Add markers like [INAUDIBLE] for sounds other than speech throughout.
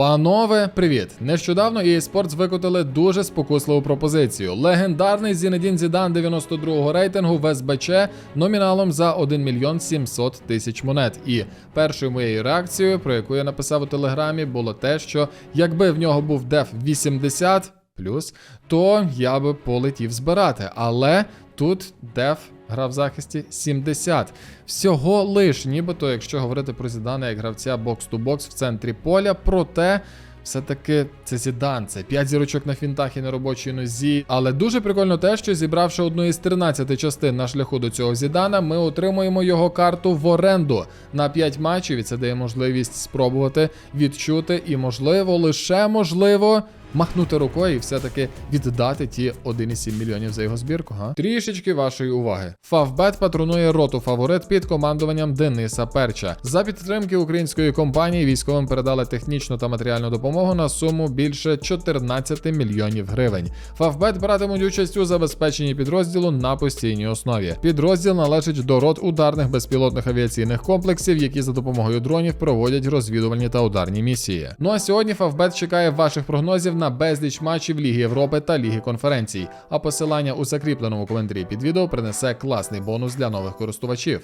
Панове, привіт! Нещодавно EA Sports викотили дуже спокусливу пропозицію. Легендарний Зінедін Зідан 92-го рейтингу в СБЧ номіналом за 1 мільйон 700 тисяч монет. І першою моєю реакцією, про яку я написав у телеграмі, було те, що якби в нього був деф 80 плюс, то я би полетів збирати. Але тут деф гра в захисті 70. Всього лиш, нібито, якщо говорити про Зідана як гравця бокс-ту-бокс в центрі поля, проте. Все-таки це Зідан, це 5 зірочок на фінтах і на робочій нозі. Але дуже прикольно те, що зібравши одну із 13 частин на шляху до цього Зідана, ми отримуємо його карту в оренду на 5 матчів. І це дає можливість спробувати відчути і, можливо, лише можливо. Махнути рукою і все-таки віддати ті 1,7 мільйонів за його збірку. Га? Трішечки вашої уваги. Фавбет патронує роту фаворит під командуванням Дениса Перча. За підтримки української компанії військовим передали технічну та матеріальну допомогу на суму більше 14 мільйонів гривень. Фавбет братимуть участь у забезпеченні підрозділу на постійній основі. Підрозділ належить до рот ударних безпілотних авіаційних комплексів, які за допомогою дронів проводять розвідувальні та ударні місії. Ну а сьогодні Фавбет чекає ваших прогнозів на безліч матчів Ліги Європи та Ліги конференцій. А посилання у закріпленому коментарі під відео принесе класний бонус для нових користувачів.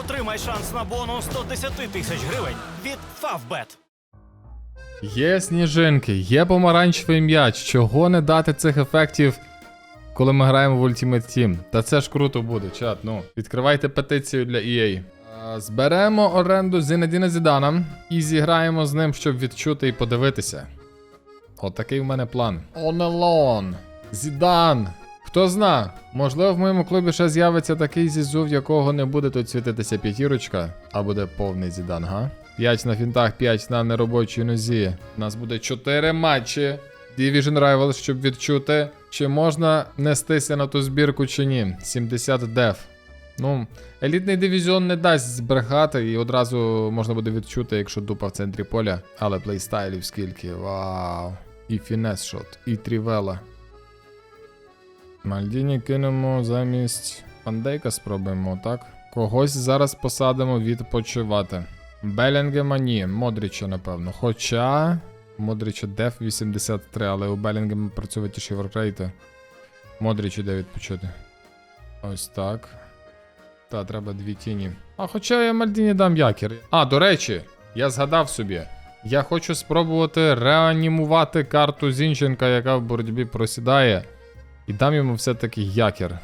Отримай шанс на бонус 110 тисяч гривень від Favbet. Є сніжинки, є помаранчевий м'яч. Чого не дати цих ефектів, коли ми граємо в Ultimate Team? Та це ж круто буде, чат. Ну, відкривайте петицію для EA. Зберемо оренду Зінедіна Зідана і зіграємо з ним, щоб відчути і подивитися. Отакий в мене план. Alone. Зідан. Хто зна, можливо, в моєму клубі ще з'явиться такий зізу, в якого не буде тут світитися п'ятірочка, а буде повний зідан, га? 5 на фінтах, 5 на неробочій нозі. У нас буде 4 матчі. Division Rivals, щоб відчути, чи можна нестися на ту збірку чи ні. 70 деф. Ну, елітний дивізіон не дасть збрехати, і одразу можна буде відчути, якщо дупа в центрі поля. Але плейстайлів скільки. Вау. І фінес шот, і трівела. Мальдіні кинемо замість Фандейка спробуємо, так? Когось зараз посадимо відпочивати. Белінгема ні, Модріча, напевно. Хоча. Модріча деф 83, але у Белінгема працьовитіші воркрейти. Модріч іде відпочити. Ось так. Та, треба дві тіні. А хоча я Мальдіні дам якір. А, до речі, я згадав собі. Я хочу спробувати реанімувати карту Зінченка, яка в боротьбі просідає. І дам йому все-таки якір.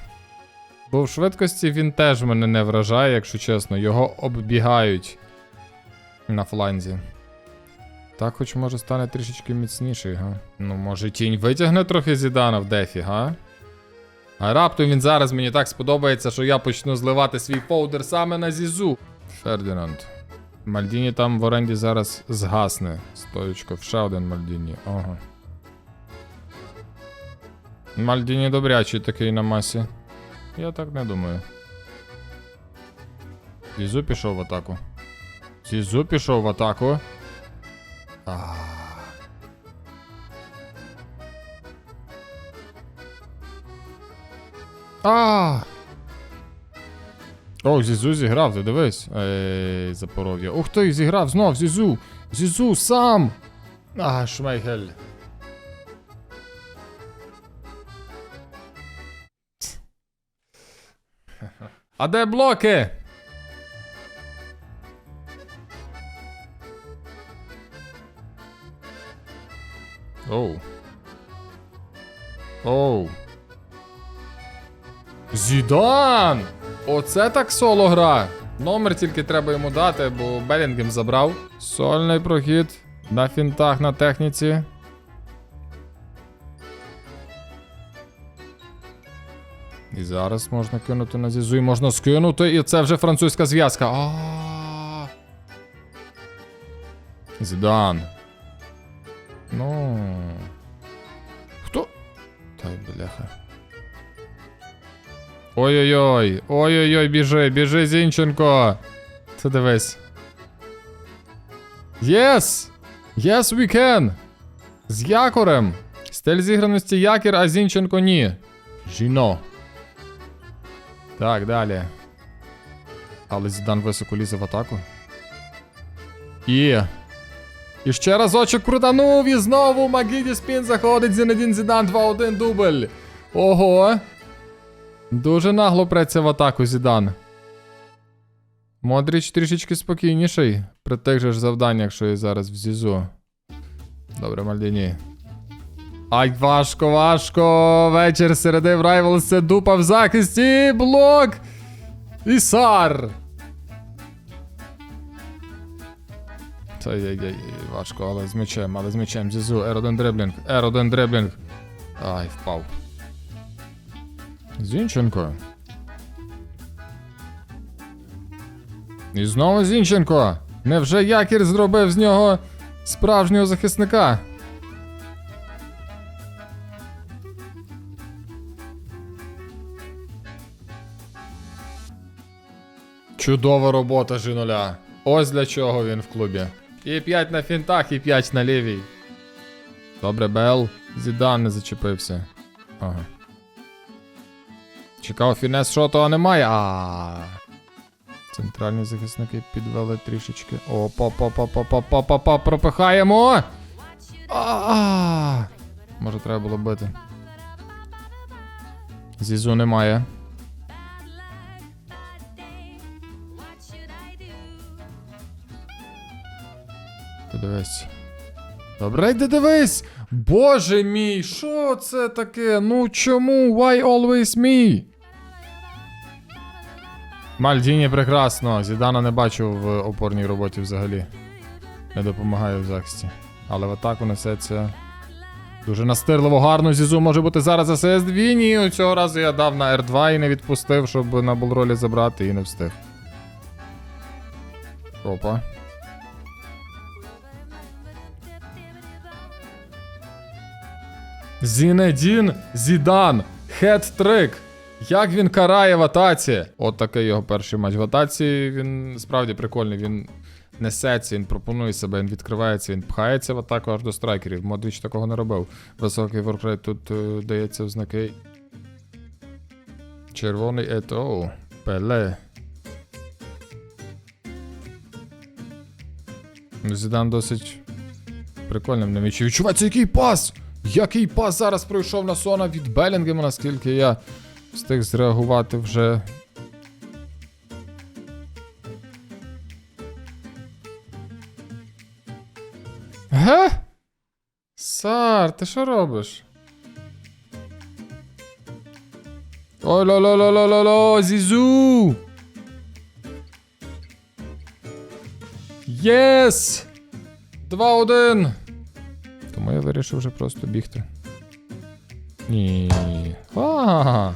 Бо в швидкості він теж мене не вражає, якщо чесно. Його оббігають на фланзі. Так, хоч може стане трішечки міцніший, га? Ну, може тінь витягне трохи зідана в дефі, га? А раптом він зараз мені так сподобається, що я почну зливати свій повдер саме на Зізу. Фердінанд. Мальдіні там в оренді зараз згасне. Стоючка, ще один Мальдіні. Ага. Мальдіні добрячий такий на масі. Я так не думаю. Зізу пішов в атаку. Зізу пішов в атаку. А. А. О, Зізу зіграв, ти дивись. Ей, Запоров'я. Ух ти, зіграв знов, Зізу! Зізу сам! А, Шмейхель. А де блоки? Оу. Оу. Зідан! Оце так соло гра. Номер тільки треба йому дати, бо Белінгем забрав. Сольний прохід. На фінтах на техніці. І зараз можна кинути на зізу, і можна скинути, і це вже французька зв'язка. А. Зідан. Ну. Хто? Та бляха. Ой-ой-ой. Ой-ой-ой, біжи, біжи, Зінченко. Це дивись. Yes! Yes, we can! З якорем! Стиль зіграності якір, а Зінченко ні. Жіно. Так, далі. Але Зідан високо лізе в атаку. І. І ще разочок крутанув і знову Магіді Спін заходить Зінедін Зідан 2-1 дубль. Ого. Дуже нагло преться в атаку Зідан. Модріч трішечки спокійніший при тих же ж завданнях, що і зараз в Зізу. Добре, Мальдіні. Ай, важко, важко. Вечір середи в це дупа в захисті. Блок. Ісар. Ай-яй-яй, важко, але з м'ячем, але з м'ячем. Зізу, R1 дриблінг, R1 дриблінг. Ай, впав. Зінченко. І знову Зінченко. Невже Якір зробив з нього справжнього захисника? Чудова робота Жинуля. Ось для чого він в клубі. І 5 на фінтах, і 5 на лівій. Добре, Бел. Зідан не зачепився. Ага. Чекав фінес шоту, а немає. А. Центральні захисники підвели трішечки. О, па па па па па па па па пропихаємо. А. Може треба було бити. Зізу немає. Дивись. Добре, йди дивись! Боже мій, що це таке? Ну чому? Why always me? Мальдіні прекрасно. Зідана не бачу в опорній роботі взагалі. Не допомагає в захисті. Але в атаку несеться. Дуже настирливо, гарно. Зізу може бути зараз асист. Віні. Цього разу я дав на R2 і не відпустив, щоб на болролі забрати і не встиг. Опа. Зінедін Зідан. Хет-трик. Як він карає в атаці? От такий його перший матч. В атаці він справді прикольний. Він несеться, він пропонує себе, він відкривається, він пхається в атаку аж до страйкерів. Модріч такого не робив. Високий воркрейт тут е, дається в знаки. Червоний ето. Пеле. Зідан досить прикольним на м'ячі. Відчувається, який пас! Який пас зараз пройшов на Сона від Белінгема, наскільки я встиг зреагувати вже. Ге? Сар, ти що робиш? ой ло ло ло ло ло ло Зізу! Єс! 2-1! Тому я вирішив вже просто бігти. Ні. А.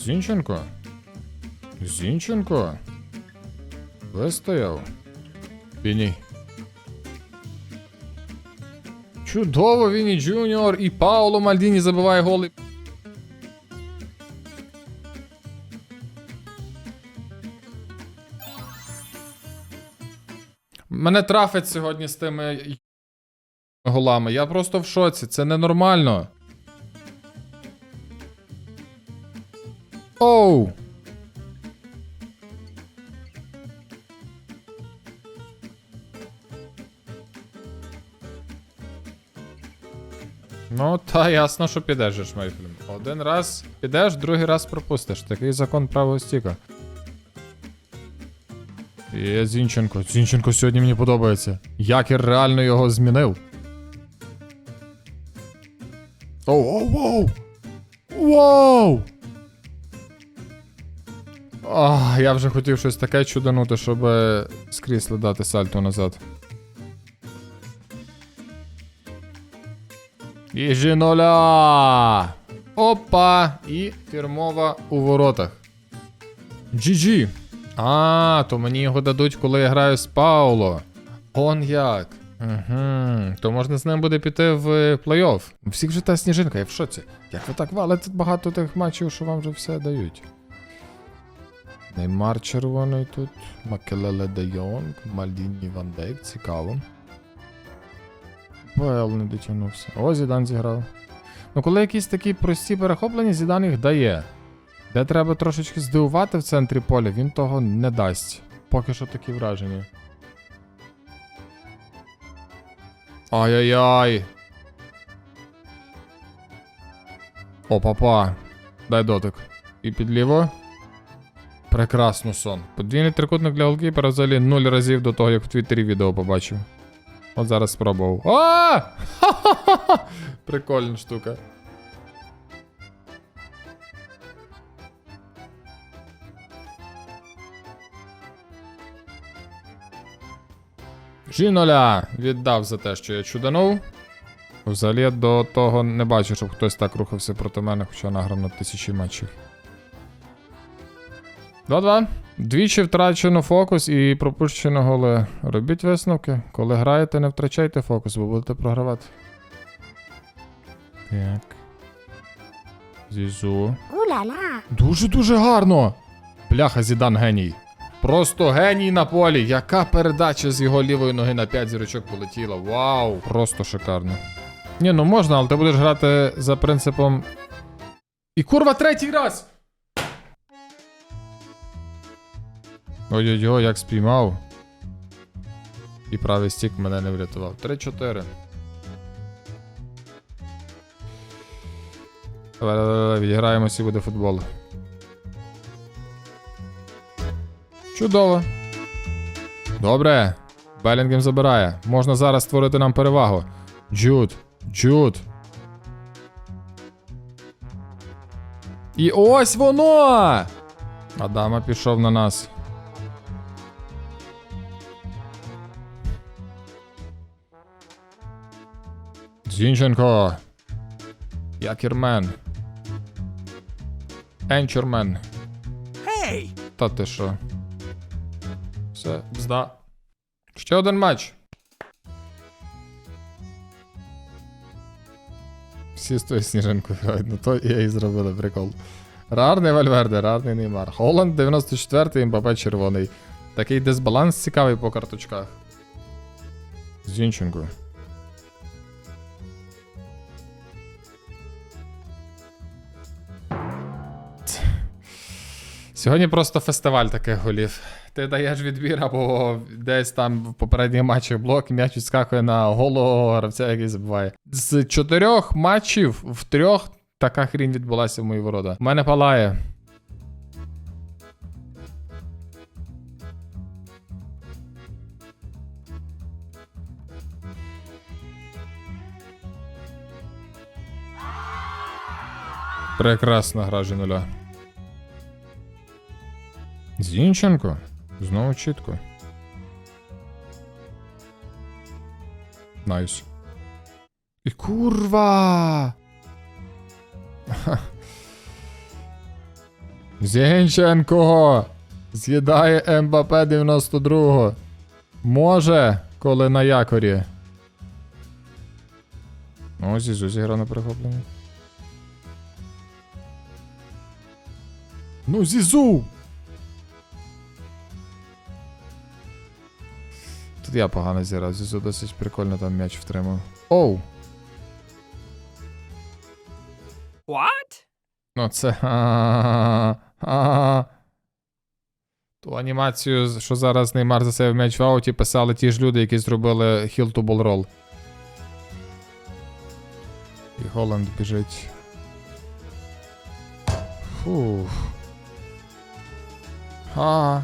Зінченко. Зінченко. Вистояв. Віні. Чудово, Віні Джуніор і Пауло Мальдіні забиває голи. Мене трафить сьогодні з тими голами. Я просто в шоці. Це ненормально. Оу. Ну, та ясно, що підеш, же, Один раз підеш, другий раз пропустиш. Такий закон правого стіка. Є Зінченко. Зінченко сьогодні мені подобається. Якір реально його змінив. Оу, оу, оу! Воу! А, я вже хотів щось таке чуданути, щоб крісла дати сальто назад. І жіноля! Опа! І фірмова у воротах. GG. А, то мені його дадуть, коли я граю з Пауло. Он як. Угу. То можна з ним буде піти в плей-офф. Всіх же та сніжинка, я в шоці. Як ви так валите багато тих матчів, що вам вже все дають. Неймар червоний тут. Макелеле Де Йонг, Мальдіні Ван Дейк, цікаво. Бел не дотягнувся. О, Зідан зіграв. Ну, коли якісь такі прості перехоплення, Зідан їх дає. Де треба трошечки здивувати в центрі поля, він того не дасть. Поки що такі враження. Ай-яй-яй. О, папа. Дай дотик. І під ліво. Прекрасно сон. Подвійний трикутник для голкіпера взагалі нуль разів до того, як в Твіттері відео побачив. От зараз спробував. А! [LAUGHS] Прикольна штука. Жіноля віддав за те, що я чуданув. Взагалі до того не бачу, щоб хтось так рухався проти мене, хоча награв на тисячі матчів. 2-2. Двічі втрачено фокус і пропущено голи. Робіть висновки. Коли граєте, не втрачайте фокус, бо будете програвати. Так. Зізу. Уля-ля. Дуже-дуже гарно. Бляха, Зідан геній. Просто геній на полі. Яка передача з його лівої ноги на 5 зірочок полетіла. Вау! Просто шикарно. Ні, ну можна, але ти будеш грати за принципом. І курва третій раз! Ой-ой-ой, як спіймав. І правий стік мене не врятував. 3-4. Давай, давай, давай, відіграємося і буде футбол. Чудово. Добре. Белінгем забирає. Можна зараз створити нам перевагу. Джуд. Джуд. І ось воно! Адама пішов на нас. Зінченко. Якірмен. Енчермен. Гей! Та ти що? Все, бзда. Ще один матч. Всі з тою сніжинкою грають, ну то я і зробили прикол. Рарний Вальверде, рарний Неймар. Холланд 94-й, МБП червоний. Такий дисбаланс цікавий по карточках. Зінченко. Сьогодні просто фестиваль таких голів. Ти даєш відбір або десь там в попередніх матчах блок, і м'яч відскакує на голого гравця, який забиває. З чотирьох матчів в трьох така хрінь відбулася в мої ворота. У мене палає. Прекрасна гра нуля. Зінченко. Знову чітко. Найс. І курва. [LAUGHS] Зінченко. З'їдає МБП 92-го. Може, коли на якорі. О, Зізу зіграв на перехопленні. Ну, Зізу! Тут я погано зіграв, Зізу досить прикольно там м'яч втримав. Оу! What? Ну це. [LAUGHS] Ту анімацію, що зараз Неймар за себе м'яч в ауті, писали ті ж люди, які зробили Hill to Ball Roll. І Голланд біжить. Фух. А.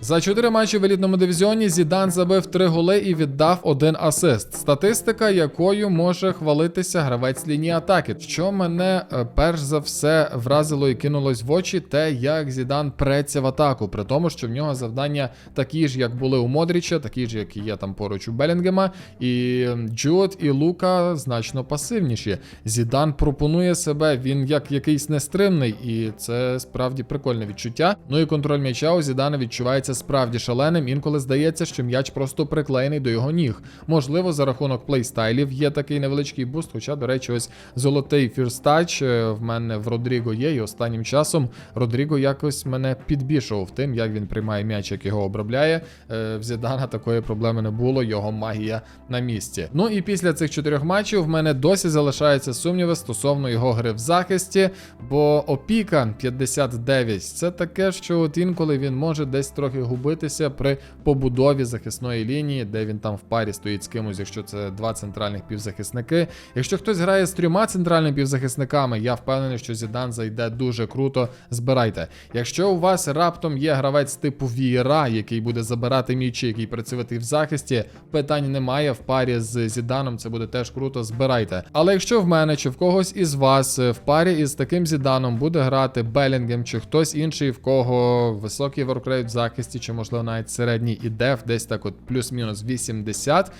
За 4 матчі в елітному дивізіоні Зідан забив 3 голи і віддав один асист. Статистика, якою може хвалитися гравець лінії атаки. Що мене е, перш за все вразило і кинулось в очі, те, як Зідан преться в атаку, при тому, що в нього завдання такі ж, як були у Модріча, такі ж, як і є там поруч у Белінгема, і Джуд і Лука значно пасивніші. Зідан пропонує себе, він як якийсь нестримний, і це справді прикольне відчуття. Ну і контроль м'яча у Зідана відчувається справді шаленим. Інколи здається, що м'яч просто приклеєний до його ніг. Можливо, за рахунок плейстайлів є такий невеличкий буст. Хоча, до речі, ось золотий фірстач е, в мене в Родріго є. І останнім часом Родріго якось мене підбішував тим, як він приймає м'яч, як його обробляє. Е, В Зідана такої проблеми не було. Його магія на місці. Ну і після цих чотирьох матчів в мене досі залишаються сумніви стосовно його гри в захисті. Бо опіка 59 це таке, що от інколи він може десь трохи трохи губитися при побудові захисної лінії, де він там в парі стоїть з кимось, якщо це два центральних півзахисники. Якщо хтось грає з трьома центральними півзахисниками, я впевнений, що Зідан зайде дуже круто. Збирайте. Якщо у вас раптом є гравець типу Вієра, який буде забирати м'ячі, який працювати в захисті, питань немає. В парі з Зіданом це буде теж круто. Збирайте. Але якщо в мене чи в когось із вас е, в парі із таким Зіданом буде грати Белінгем чи хтось інший, в кого високий воркрейт в захисті, чи можливо навіть середній і деф, десь так от плюс-мінус 80,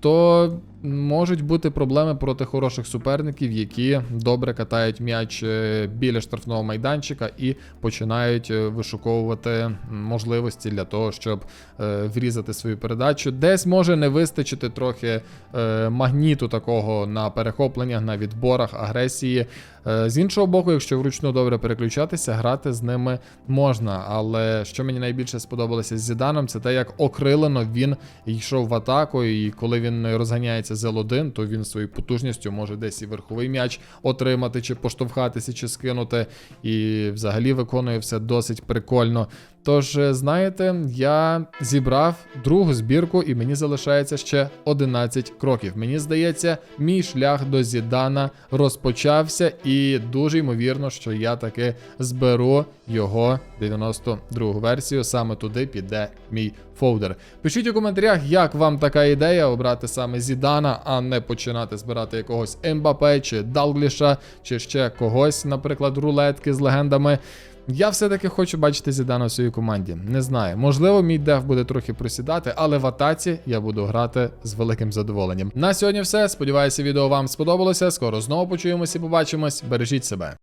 то можуть бути проблеми проти хороших суперників, які добре катають м'яч е, біля штрафного майданчика і починають е, вишуковувати можливості для того, щоб е, врізати свою передачу. Десь може не вистачити трохи магніту такого на перехопленнях, на відборах, агресії. З іншого боку, якщо вручну добре переключатися, грати з ними можна. Але що мені найбільше сподобалося з Зіданом, це те, як окрилено він йшов в атаку, і коли він розганяється з L1, то він своєю потужністю може десь і верховий м'яч отримати, чи поштовхатися, чи скинути. І взагалі виконує все досить прикольно. Тож, е, знаєте, я зібрав другу збірку, і мені залишається ще 11 кроків. Мені здається, мій шлях до Зідана розпочався, і дуже ймовірно, що я таки зберу його 92 версію. Саме туди піде мій фолдер. Пишіть у коментарях, як вам така ідея обрати саме Зідана, а не починати збирати якогось Ембапе чи Далгліша, чи ще когось, наприклад, рулетки з легендами. Я все-таки хочу бачити Зідана у своїй команді. Не знаю. Можливо, мій деф буде трохи просідати, але в атаці я буду грати з великим задоволенням. На сьогодні все. Сподіваюся, відео вам сподобалося. Скоро знову почуємося і побачимось. Бережіть себе.